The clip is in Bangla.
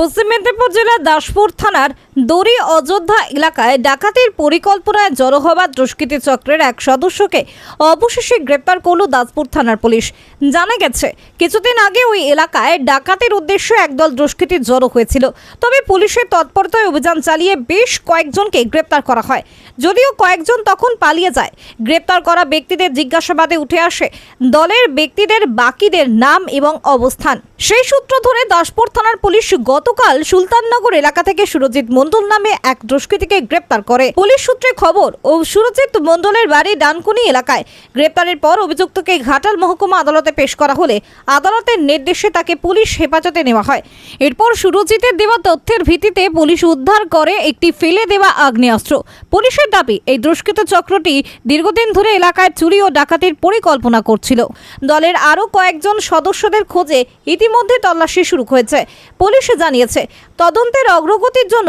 পশ্চিম মেদিনীপুর জেলার দাসপুর থানার দড়ি অযোধ্যা এলাকায় ডাকাতির পরিকল্পনায় জড়ো হওয়া দুষ্কৃতী চক্রের এক সদস্যকে অবশেষে গ্রেপ্তার করল দাসপুর থানার পুলিশ। জানা গেছে, কিছুদিন আগে ওই এলাকায় ডাকাতির উদ্দেশ্যে একদল দুষ্কৃতী জড়ো হয়েছিল। তবে পুলিশের তৎপরতায় অভিযান চালিয়ে বেশ কয়েকজনকে গ্রেপ্তার করা হয়। যদিও কয়েকজন তখন পালিয়ে যায়। গ্রেপ্তার করা ব্যক্তিদের জিজ্ঞাসাবাদে উঠে আসে, দলের ব্যক্তিদের বাকিদের নাম এবং অবস্থান। সেই সূত্র ধরে দাসপুর থানার পুলিশ গতকাল সুলতাননগর এলাকা থেকে সুরজিৎ মণ্ডল নামে এক দুষ্কৃতীকে গ্রেপ্তার করে। পুলিশ সূত্রে খবর, ও সুরজিৎ মণ্ডলের বাড়ি ডানকুনি এলাকায়। গ্রেপ্তারের পর অভিযুক্তকে ঘাটাল মহকুমা আদালতে পেশ করা হলে আদালতের নির্দেশে তাকে পুলিশ হেফাজতে নেওয়া হয়। এরপর সুরজিতের দেওয়া তথ্যের ভিত্তিতে পুলিশ উদ্ধার করে একটি ফেলে দেওয়া আগ্নেয়াস্ত্র। পুলিশের দাবি, এই দুষ্কৃত চক্রটি দীর্ঘদিন ধরে এলাকায় চুরি ও ডাকাতির পরিকল্পনা করছিল। দলের আরও কয়েকজন সদস্যদের খোঁজে ইতিমধ্যে তল্লাশি শুরু হয়েছে। পুলিশ জানিয়েছে, তদন্তের অগ্রগতির জন্য